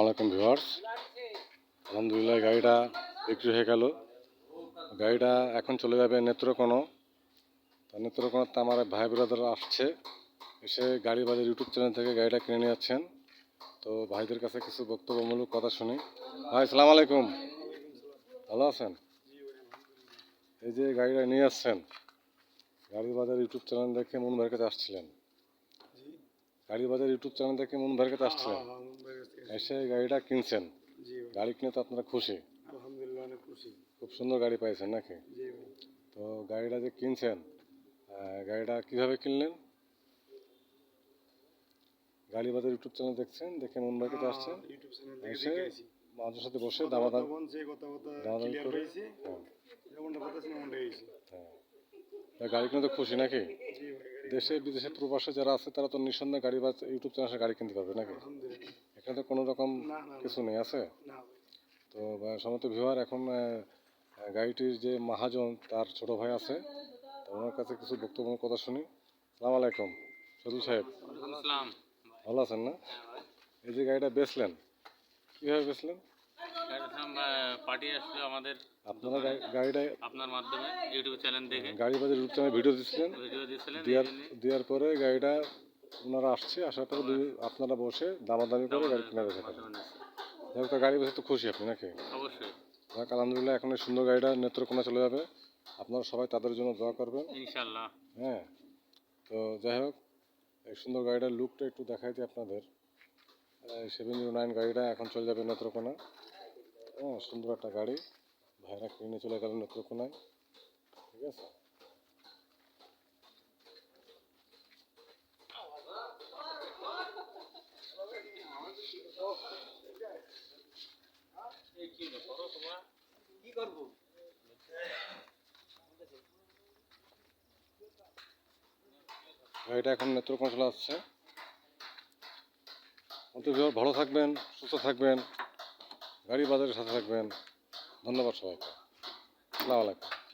আলাইকুম ভিউয়ার্স। আলহামদুলিল্লাহ, গাড়িটা বিক্রি হয়ে গেল। গাড়িটা এখন চলে যাবে নেত্রকোনা। তা নেত্রকোনাতে আমার ভাই ব্রাদার আসছে। এসে গাড়ি বাজার ইউটিউব চ্যানেল থেকে গাড়িটা কিনে নিয়ে যাচ্ছেন। তো ভাইদের কাছে কিছু বক্তব্যমূলক কথা শুনি। ভাই সালাম আলাইকুম। ভালো আছেন? এই যে গাড়িটা নিয়ে আসছেন, গাড়ি বাজার ইউটিউব চ্যানেল দেখে মন ভাইয়ের কাছে আসছিলেন। গাড়ি বাজার ইউটিউব চ্যানেল দেখে মন ভাইয়ের কাছে আসছিলেন এসে গাড়িটা কিনছেন। গাড়ি কিনে তো আপনারা খুশি। আলহামদুলিল্লাহ অনেক খুশি। খুব সুন্দর গাড়ি পাইছেন নাকি? তো গাড়িটা যে কিনছেন গাড়িটা কীভাবে কিনলেন? গাড়ি বাজার ইউটিউব চ্যানেল দেখছেন দেখে মন ভাইয়ের কাছে আসছেন। চ্যানেল থেকে এসে মানুষের সাথে বসে দামাদাম করে হয়েছে হ্যাঁ, হ্যাঁ। গাড়ি কিনে তো খুশি নাকি? দেশে বিদেশে প্রবাসে যারা আছে তারা তো নিঃসন্দেহে গাড়ি বা ইউটিউব চ্যানেলে গাড়ি কিনতে পারবে নাকি? এখানে তো কোনো রকম কিছু নেই আছে? তো বা- সমস্ত ভিউয়ার এখন গাড়িটির যে মহাজন তার ছোট ভাই আছে। তো ওনার কাছে কিছু বক্তব্য কথা শুনি। সালাম আলাইকুম সদুল সাহেব। ভালো আছেন না? এই যে গাড়িটা বেচলেন কীভাবে বেচলেন? পার্টি আসলো আমাদের আপনারা গাড়ি- গাড়িটা আপনার মাধ্যমে ইউটিউব চ্যানেল দেখে গাড়ি বাজার ইউটিউব চ্যানেলে ভিডিও দিচ্ছিলেন। ভিডিও দেওয়ার দেওয়ার পরে গাড়িটা ওনারা আসছে আসার পরে আপনারা বসে দামাদামি করে গাড়ি কিনে রেখে তা গাড়ি বেচে তো খুশি আপনি নাকি? অবশ্যই। যাক আলহামদুলিল্লাহ এখন এই সুন্দর গাড়িটা নেত্রকোনা চলে যাবে। আপনারা সবাই তাদের জন্য দোয়া করবেন। ইনশাল্লাহ হ্যাঁ তো যাই হোক এই সুন্দর গাড়িটার লুকটা একটু দেখাই দিই আপনাদের। সেভেন জিরো নাইন গাড়িটা এখন চলে যাবে নেত্রকোনা। হ্যাঁ সুন্দর একটা গাড়ি। ভাইরা কিনে চলে গেল নেত্রকোনায়। ঠিক আছে? গাড়িটা এখন নেত্রকোনা চলে আসছে। অন্তত ভালো থাকবেন, সুস্থ থাকবেন। গাড়ি বাজারের সাথে থাকবেন। ধন্যবাদ সবাইকে। আসসালামু আলাইকুম।